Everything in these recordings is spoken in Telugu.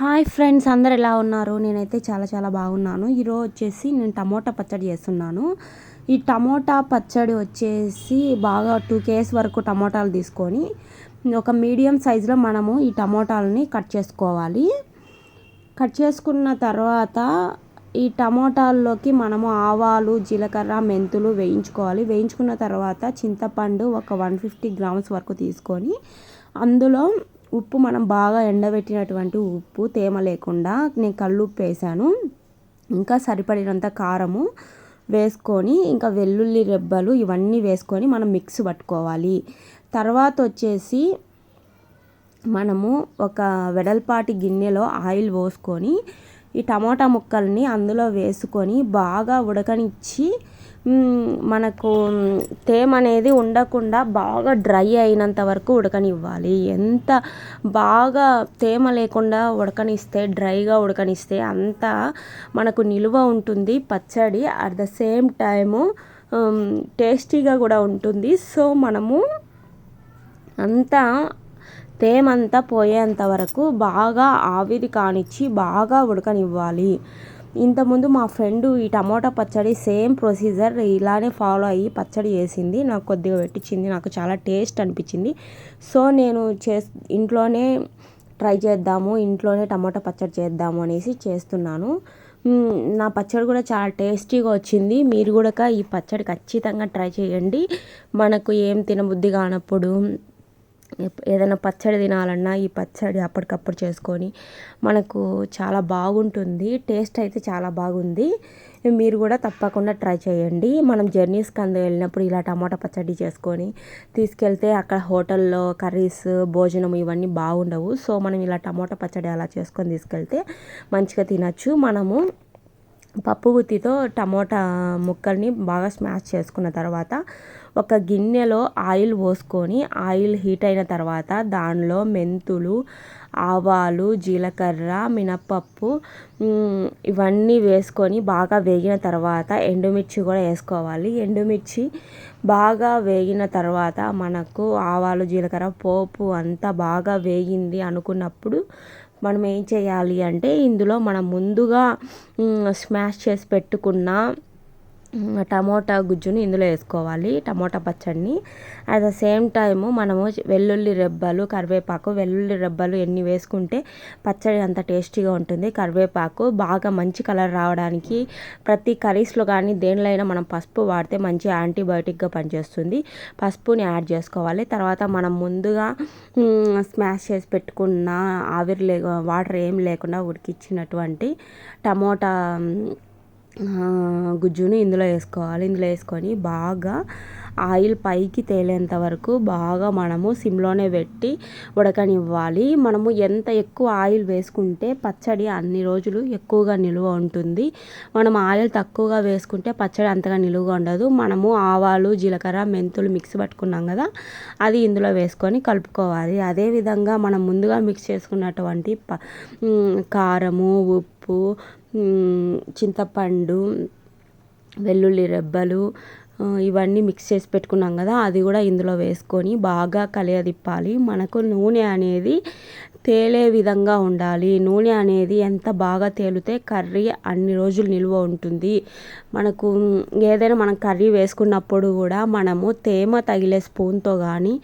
హాయ్ ఫ్రెండ్స్ అందరు ఎలా ఉన్నారు? నేనైతే చాలా చాలా బాగున్నాను. ఈరోజు వచ్చేసి నేను టమోటా పచ్చడి చేస్తున్నాను. ఈ టమోటా పచ్చడి వచ్చేసి బాగా టూ కేస్ వరకు టమోటాలు తీసుకొని ఒక మీడియం సైజులో మనము ఈ టమోటాలని కట్ చేసుకోవాలి. కట్ చేసుకున్న తర్వాత ఈ టమోటాల్లోకి మనము ఆవాలు జీలకర్ర మెంతులు వేయించుకోవాలి. వేయించుకున్న తర్వాత చింతపండు ఒక వన్ ఫిఫ్టీ గ్రామ్స్ వరకు తీసుకొని అందులో ఉప్పు మనం బాగా ఎండబెట్టినటువంటి ఉప్పు తేమ లేకుండా నేను కళ్ళు ఉప్పు వేసాను. ఇంకా సరిపడినంత కారము వేసుకొని ఇంకా వెల్లుల్లి రెబ్బలు ఇవన్నీ వేసుకొని మనం మిక్స్ పట్టుకోవాలి. తర్వాత వచ్చేసి మనము ఒక వెడల్పాటి గిన్నెలో ఆయిల్ పోసుకొని ఈ టమాటా ముక్కల్ని అందులో వేసుకొని బాగా ఉడకనిచ్చి మనకు తేమ అనేది ఉండకుండా బాగా డ్రై అయినంత వరకు ఉడకనివ్వాలి. ఎంత బాగా తేమ లేకుండా ఉడకనిస్తే డ్రైగా ఉడకనిస్తే అంత మనకు నిలువ ఉంటుంది. పచ్చడి అట్ ద సేమ్ టైము టేస్టీగా కూడా ఉంటుంది. సో మనము అంతా తేమంతా పోయేంత వరకు బాగా ఆవిరి కానిచ్చి బాగా ఉడకనివ్వాలి. ఇంతకుముందు మా ఫ్రెండ్ ఈ టమోటా పచ్చడి సేమ్ ప్రొసీజర్ ఇలానే ఫాలో అయ్యి పచ్చడి చేసింది. నాకు కొద్దిగా పెట్టించింది. నాకు చాలా టేస్ట్ అనిపించింది. సో నేను చే ఇంట్లోనే ట్రై చేద్దాము ఇంట్లోనే టమాటా పచ్చడి చేద్దాము అనేసి చేస్తున్నాను. నా పచ్చడి కూడా చాలా టేస్టీగా వచ్చింది. మీరు కూడా ఈ పచ్చడి ఖచ్చితంగా ట్రై చేయండి. మనకు ఏం తినబుద్ధి కానప్పుడు ఏదైనా పచ్చడి తినాలన్నా ఈ పచ్చడి అప్పటికప్పుడు చేసుకొని మనకు చాలా బాగుంటుంది. టేస్ట్ అయితే చాలా బాగుంది. మీరు కూడా తప్పకుండా ట్రై చేయండి. మనం జర్నీస్కి అందు వెళ్ళినప్పుడు ఇలా టమాటా పచ్చడి చేసుకొని తీసుకెళ్తే అక్కడ హోటల్లో కర్రీస్ భోజనం ఇవన్నీ బాగుండవు. సో మనం ఇలా టమాటా పచ్చడి అలా చేసుకొని తీసుకెళ్తే మంచిగా తినచ్చు. మనము పప్పు గుత్తితో టమోటా ముక్కల్ని బాగా స్మాష్ చేసుకున్న తర్వాత ఒక గిన్నెలో ఆయిల్ పోసుకొని ఆయిల్ హీట్ అయిన తర్వాత దానిలో మెంతులు ఆవాలు జీలకర్ర మినప్పప్పు ఇవన్నీ వేసుకొని బాగా వేగిన తర్వాత ఎండుమిర్చి కూడా వేసుకోవాలి. ఎండుమిర్చి బాగా వేగిన తర్వాత మనకు ఆవాలు జీలకర్ర పోపు అంతా బాగా వేగింది అనుకున్నప్పుడు మనం ఏం చేయాలి అంటే ఇందులో మనం ముందుగా స్మాష్ చేసి పెట్టుకున్న టమోటా గుజ్జుని ఇందులో వేసుకోవాలి టమోటా పచ్చడిని. అట్ ద సేమ్ టైము మనము వెల్లుల్లి రెబ్బలు కరివేపాకు వెల్లుల్లి రెబ్బలు ఎన్ని వేసుకుంటే పచ్చడి అంత టేస్టీగా ఉంటుంది. కరివేపాకు బాగా మంచి కలర్ రావడానికి ప్రతి కర్రీస్లో కానీ దేనిలో అయినా మనం పసుపు వాడితే మంచి యాంటీబయోటిక్గా పనిచేస్తుంది. పసుపుని యాడ్ చేసుకోవాలి. తర్వాత మనం ముందుగా స్మాష్ చేసి పెట్టుకున్న ఆవిరి లే వాటర్ ఏం లేకుండా ఉడికిచ్చినటువంటి టమోటా గుజ్జుని ఇందులో వేసుకోవాలి. ఇందులో వేసుకొని బాగా ఆయిల్ పైకి తేలేంత వరకు బాగా మనము సిమ్లోనే పెట్టి ఉడకనివ్వాలి. మనము ఎంత ఎక్కువ ఆయిల్ వేసుకుంటే పచ్చడి అన్ని రోజులు ఎక్కువగా నిలువ ఉంటుంది. మనం ఆయిల్ తక్కువగా వేసుకుంటే పచ్చడి అంతగా నిలువగా ఉండదు. మనము ఆవాలు జీలకర్ర మెంతులు మిక్స్ పట్టుకున్నాం కదా అది ఇందులో వేసుకొని కలుపుకోవాలి. అదేవిధంగా మనం ముందుగా మిక్స్ చేసుకున్నటువంటి ప కారము ఉప్పు చింతపండు వెల్లుల్లి రెబ్బలు ఇవన్నీ మిక్స్ చేసి పెట్టుకున్నాం కదా అది కూడా ఇందులో వేసుకొని బాగా కలియదిప్పాలి. మనకు నూనె అనేది తేలే విధంగా ఉండాలి. నూనె అనేది ఎంత బాగా తేలితే కర్రీ అన్ని రోజులు నిల్వ ఉంటుంది. మనకు ఏదైనా మనం కర్రీ వేసుకున్నప్పుడు కూడా మనము తేమ తగిలే స్పూన్తో కానీ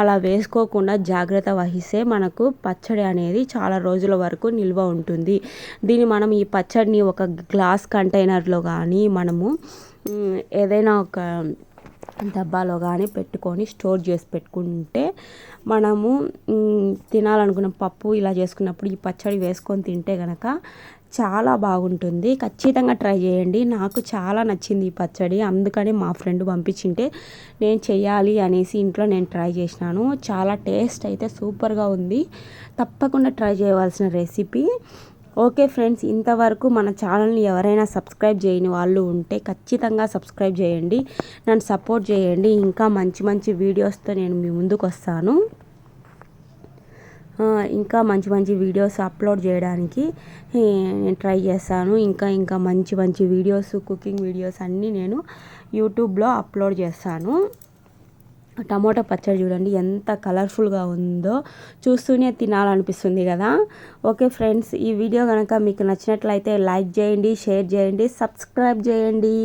అలా వేసుకోకుండా జాగ్రత్త వహిస్తే మనకు పచ్చడి అనేది చాలా రోజుల వరకు నిల్వ ఉంటుంది. దీన్ని మనం ఈ పచ్చడిని ఒక గ్లాస్ కంటైనర్లో కానీ మనము ఏదైనా ఒక డబ్బాలో కానీ పెట్టుకొని స్టోర్ చేసి పెట్టుకుంటే మనము తినాలనుకున్న పప్పు ఇలా చేసుకున్నప్పుడు ఈ పచ్చడి వేసుకొని తింటే కనుక చాలా బాగుంటుంది. ఖచ్చితంగా ట్రై చేయండి. నాకు చాలా నచ్చింది ఈ పచ్చడి. అందుకని మా ఫ్రెండ్ పంపించింటే నేను చేయాలి అనేసి ఇంట్లో నేను ట్రై చేసినాను. చాలా టేస్ట్ అయితే సూపర్గా ఉంది. తప్పకుండా ట్రై చేయవలసిన రెసిపీ. ఓకే ఫ్రెండ్స్ ఇంతవరకు మన ఛానల్ని ఎవరైనా సబ్స్క్రైబ్ చేయని వాళ్ళు ఉంటే ఖచ్చితంగా సబ్స్క్రైబ్ చేయండి. నన్ను సపోర్ట్ చేయండి. ఇంకా మంచి మంచి వీడియోస్తో నేను మీ ముందుకు వస్తాను. ఇంకా మంచి మంచి వీడియోస్ అప్లోడ్ చేయడానికి నేను ట్రై చేస్తాను. ఇంకా ఇంకా మంచి మంచి వీడియోస్ కుకింగ్ వీడియోస్ అన్నీ నేను యూట్యూబ్లో అప్లోడ్ చేస్తాను. టమోటా పచ్చడి చూడండి ఎంత కలర్ఫుల్గా ఉందో చూస్తూనే తినాలనిపిస్తుంది కదా. ఓకే ఫ్రెండ్స్ ఈ వీడియో కనుక మీకు నచ్చినట్లయితే లైక్ చేయండి షేర్ చేయండి సబ్స్క్రైబ్ చేయండి.